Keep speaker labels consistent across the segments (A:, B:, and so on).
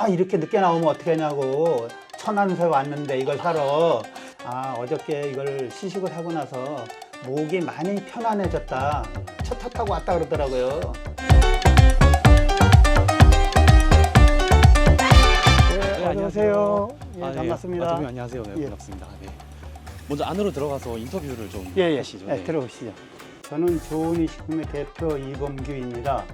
A: 아 이렇게 늦게 나오면 어떻게 하냐고 천안에서 왔는데 이걸 사러 아 어저께 이걸 시식을 하고 나서 목이 많이 편안해졌다 차 타고 왔다 그러더라고요 네, 어서 오세요 예,
B: 아,
A: 반갑습니다
B: 아, 대표님 안녕하세요. 네,
A: 예.
B: 반갑습니다. 네. 먼저 안으로 들어가서 인터뷰를 좀
A: 예, 예.
B: 하시죠.
A: 예,
B: 네.
A: 들어오시죠. 저는 조은이 식품의 대표 이범규입니다.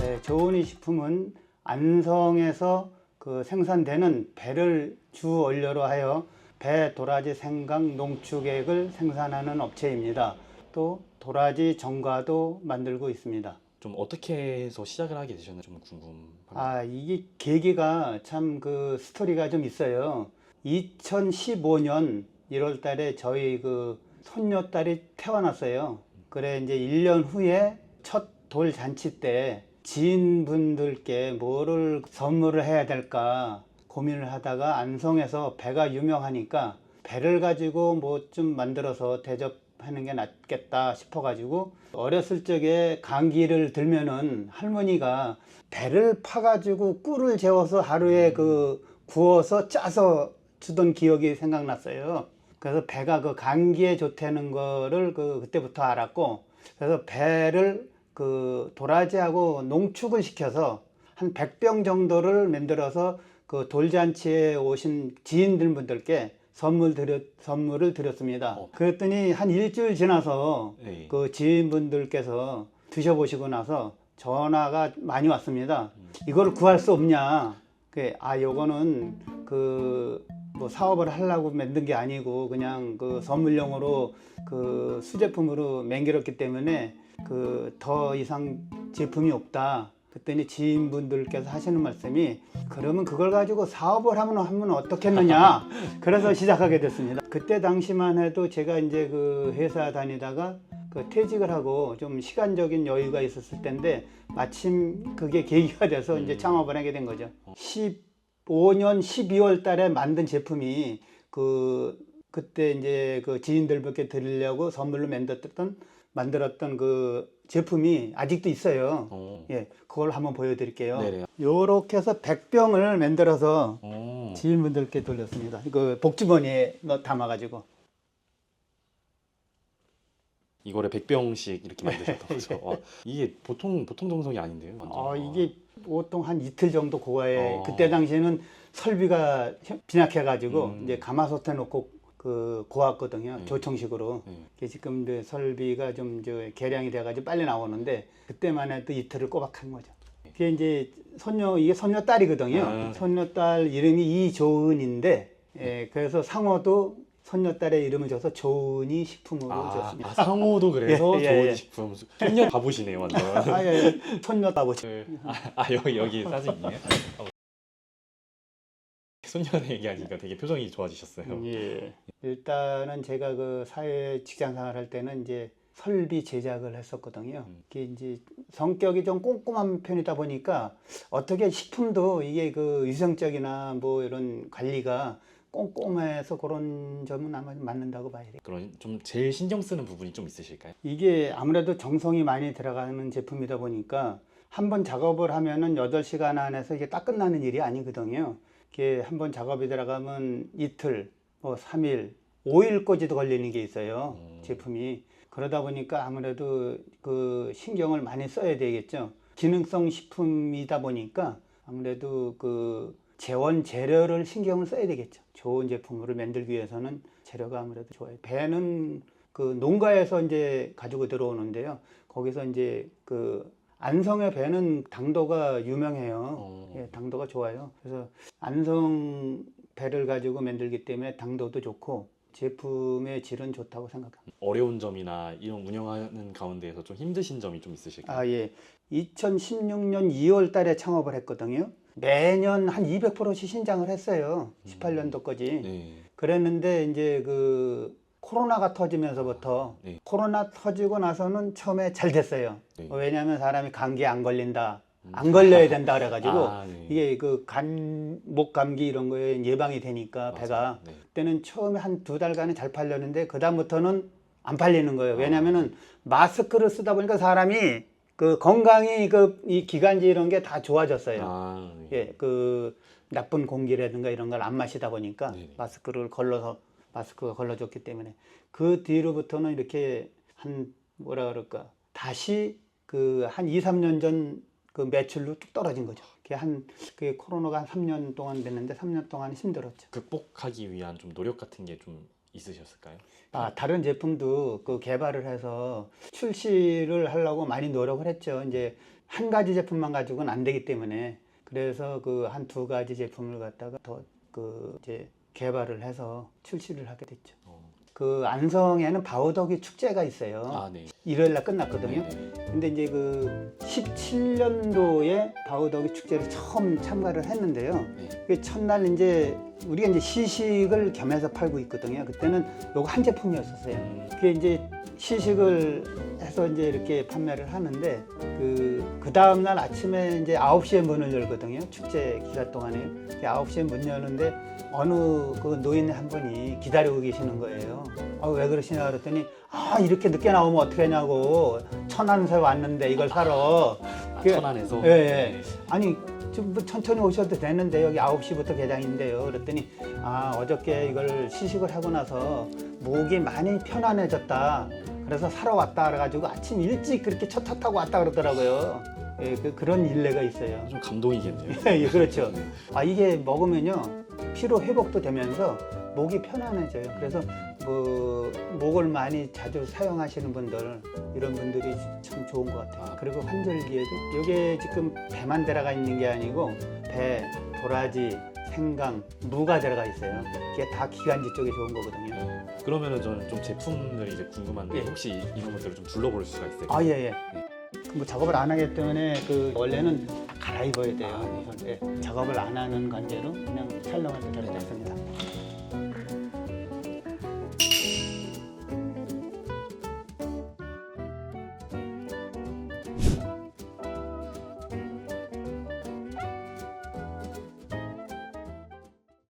A: 네, 조은이 식품은 안성에서 그 생산되는 배를 주 원료로 하여 배 도라지 생강 농축액을 생산하는 업체입니다. 또 도라지 정과도 만들고 있습니다.
B: 좀 어떻게 해서 시작을 하게 되셨나 좀 궁금합니다.
A: 아, 이게 계기가 참 그 스토리가 좀 있어요. 2015년 1월 달에 저희 그 손녀딸이 태어났어요. 그래 이제 1년 후에 첫 돌 잔치 때 지인분들께 뭐를 선물을 해야 될까 고민을 하다가 안성에서 배가 유명하니까 배를 가지고 뭐 좀 만들어서 대접하는 게 낫겠다 싶어 가지고 어렸을 적에 감기를 들면은 할머니가 배를 파 가지고 꿀을 재워서 하루에 그 구워서 짜서 주던 기억이 생각났어요. 그래서 배가 그 감기에 좋다는 거를 그 그때부터 알았고 그래서 배를 그 도라지하고 농축을 시켜서 한 100병 정도를 만들어서 그 돌잔치에 오신 지인들 분들께 선물 드렸 선물을 드렸습니다.
B: 어.
A: 그랬더니 한 일주일 지나서
B: 네.
A: 그 지인분들께서 드셔보시고 나서 전화가 많이 왔습니다. 이걸 구할 수 없냐? 그, 아, 요거는 그, 뭐 사업을 하려고 만든 게 아니고 그냥 그 선물용으로 그 수제품으로 맹길었기 때문에 그 더 이상 제품이 없다. 그랬더니 지인분들께서 하시는 말씀이 그러면 그걸 가지고 사업을 하면 하면 어떻겠느냐. 그래서 시작하게 됐습니다. 그때 당시만 해도 제가 이제 그 회사 다니다가 그 퇴직을 하고 좀 시간적인 여유가 있었을 텐데 마침 그게 계기가 돼서 이제 창업을 하게 된 거죠. 15년 12월 달에 만든 제품이 그 그때 이제 그 지인들께 드리려고 선물로 만들었던 만들었던 그 제품이 아직도 있어요.
B: 어.
A: 예, 그걸 한번 보여드릴게요.
B: 네네.
A: 요렇게 해서 100병을 만들어서
B: 어.
A: 지인분들께 돌렸습니다. 그 복주머니에 넣 담아가지고.
B: 이거를 100병씩 이렇게 만드셨다고 그죠? 와, 이게 보통 보통 정성이 아닌데요. 완전.
A: 아, 이게 보통 한 이틀 정도 고아에
B: 어.
A: 그때 당시에는 설비가 빈약해가지고
B: 음.
A: 이제 가마솥에 놓고 그 고았거든요.
B: 네.
A: 조청식으로.
B: 네.
A: 지금 이제 설비가 좀 저 개량이 돼가지고 빨리 나오는데 그때만 해도 이틀을 꼬박한 거죠. 그게 이제 손녀 이게 손녀 딸이거든요.
B: 아.
A: 손녀 딸 이름이 이조은인데 예, 그래서 상어도 손녀 딸의 이름을 줘서 조은이 식품으로
B: 아,
A: 줬습니다.
B: 아, 상호도 그래서
A: 예, 예,
B: 좋은
A: 예.
B: 식품. 손녀 가보시네요, 완전.
A: 아, 예, 예. 손녀 아버지.
B: 아, 아, 여기 여기 사진이에요? 손녀 얘기하니까 되게 표정이 좋아지셨어요.
A: 예. 일단은 제가 그 사회 직장 생활 할 때는 이제 설비 제작을 했었거든요.
B: 음.
A: 이게 이제 성격이 좀 꼼꼼한 편이다 보니까 어떻게 식품도 이게 그 위생적이나 뭐 이런 관리가 꼼꼼해서 그런 점은 아마 맞는다고 봐야 돼요.
B: 그런 좀 제일 신경 쓰는 부분이 좀 있으실까요?
A: 이게 아무래도 정성이 많이 들어가는 제품이다 보니까 한 번 작업을 하면은 8시간 안에서 이게 딱 끝나는 일이 아니거든요. 이게 한번 작업이 들어가면 이틀, 뭐 3일, 5일까지도 걸리는 게 있어요.
B: 음.
A: 제품이. 그러다 보니까 아무래도 그 신경을 많이 써야 되겠죠. 기능성 식품이다 보니까 아무래도 그 재원 재료를 신경을 써야 되겠죠. 좋은 제품으로 만들기 위해서는 재료가 아무래도 좋아요. 배는 그 농가에서 이제 가지고 들어오는데요. 거기서 이제 그 안성의 배는 당도가 유명해요.
B: 어.
A: 예, 당도가 좋아요. 그래서 안성 배를 가지고 만들기 때문에 당도도 좋고 제품의 질은 좋다고 생각합니다.
B: 어려운 점이나 이런 운영하는 가운데에서 좀 힘드신 점이 좀 있으실까요?
A: 아, 예. 2016년 2월 달에 창업을 했거든요. 매년 한 200%씩 신장을 했어요. 18년도까지.
B: 네.
A: 그랬는데 이제 그 코로나가 터지면서부터
B: 네.
A: 코로나 터지고 나서는 처음에 잘 됐어요.
B: 네.
A: 왜냐하면 사람이 감기에 안 걸린다. 안 걸려야 된다 그래가지고
B: 아, 네.
A: 이게 그 간, 목 감기 이런 거에 예방이 되니까 배가
B: 네.
A: 그때는 처음에 한 두 달간은 잘 팔렸는데 그 다음부터는 안 팔리는 거예요.
B: 아.
A: 왜냐면은 마스크를 쓰다 보니까 사람이 그 건강이 그 이 기관지 이런 게 다 좋아졌어요.
B: 아, 네.
A: 예, 그 나쁜 공기라든가 이런 걸 안 마시다 보니까
B: 네네.
A: 마스크를 걸러서 마스크가 걸러졌기 때문에 그 뒤로부터는 이렇게 한 뭐라 그럴까 다시 그 한 2, 3년 전 그 매출로 쭉 떨어진 거죠. 그게 한 그게 코로나가 한 3년 동안 됐는데 3년 동안 힘들었죠.
B: 극복하기 위한 좀 노력 같은 게 좀 있으셨을까요?
A: 아, 다른 제품도 그 개발을 해서 출시를 하려고 많이 노력을 했죠. 이제 한 가지 제품만 가지고는 안 되기 때문에 그래서 그 한 두 가지 제품을 갖다가 더 그 이제 개발을 해서 출시를 하게 됐죠.
B: 어.
A: 그 안성에는 바우더기 축제가 있어요.
B: 아, 네.
A: 일요일 날 끝났거든요.
B: 네, 네.
A: 근데 이제 그 17년도에 바우더기 축제를 처음 참가를 했는데요.
B: 네.
A: 그 첫날 이제 우리가 이제 시식을 겸해서 팔고 있거든요. 그때는 요거 한 제품이었었어요.
B: 음,
A: 그게 이제 시식을 해서 이제 이렇게 판매를 하는데 그, 그 다음날 아침에 이제 9시에 문을 열거든요. 축제 기간 동안에. 9시에 문 여는데 어느 그 노인 한 분이 기다리고 계시는 거예요. 아, 왜 그러시냐 그랬더니 아, 이렇게 늦게 나오면 어떻게 하냐고. 천안에서 왔는데 이걸 사러.
B: 아,
A: 그-
B: 천안에서.
A: 예, 예. 아니 좀뭐 천천히 오셔도 되는데 여기 9시부터 개장인데요. 그랬더니 아 어저께 이걸 시식을 하고 나서 목이 많이 편안해졌다. 그래서 사러 왔다 그래가지고 아침 일찍 그렇게 첫 차 타고 왔다 그러더라고요. 예, 그, 그런 일례가 있어요.
B: 좀 감동이겠네요.
A: 예, 그렇죠.
B: 네.
A: 아 이게 먹으면요 피로 회복도 되면서 목이 편안해져요. 그래서 뭐 목을 많이 자주 사용하시는 분들 이런 분들이 참 좋은 것 같아요.
B: 아.
A: 그리고 환절기에도 이게 지금 배만 들어가 있는 게 아니고 배, 도라지, 생강, 무가 들어가 있어요. 이게 다 기관지 쪽에 좋은 거거든요.
B: 그러면은 저는 좀 제품들이 이제 궁금한데
A: 예.
B: 혹시 이- 이런 것들을 좀 둘러볼 수가 있을까요?
A: 아 예예. 뭐 작업을 안 하기 때문에 그 원래는 갈아입어야 돼요.
B: 아, 네.
A: 우선 예, 작업을 안 하는 관계로 그냥 촬영할 때 결정했습니다.